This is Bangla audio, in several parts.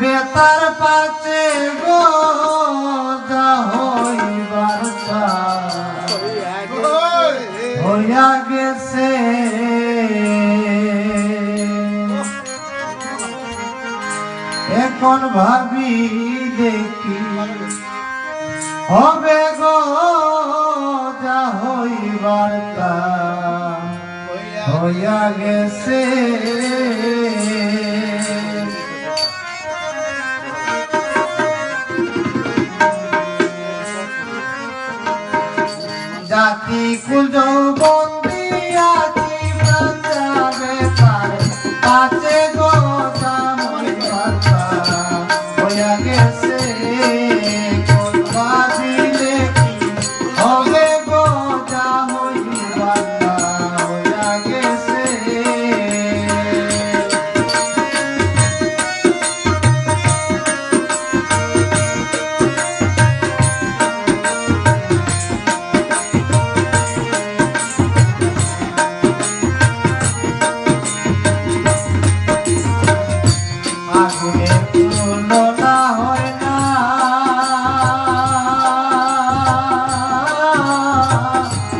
বেতার পাচে গো হইবার হইয়া গেছে। এখন ভাবি দেখি হবে গো যা হইবার হইয়া গেছে। সাথী গুজবন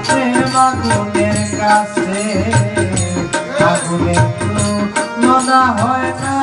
প্রেম আগুনের কাছে আগুনে তুলনা হয় না।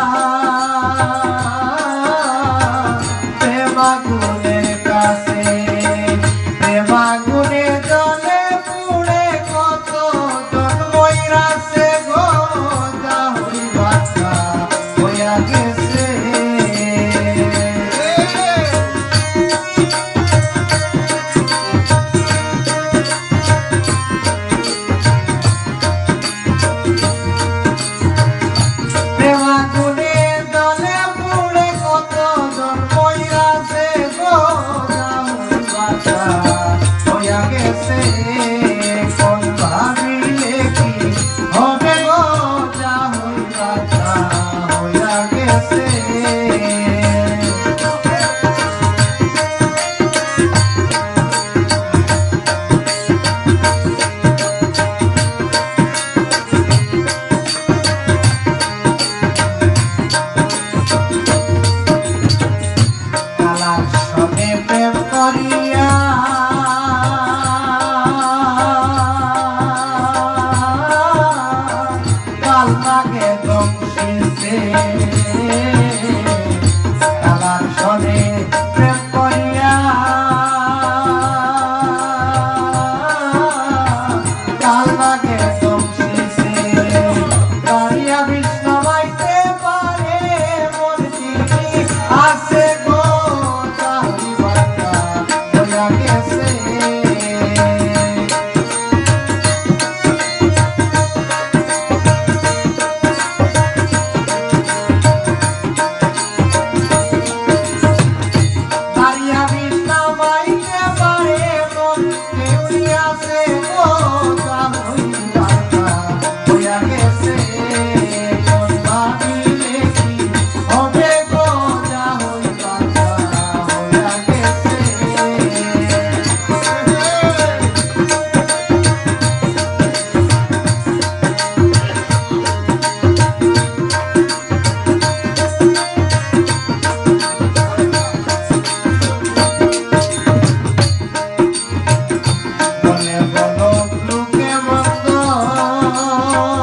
song.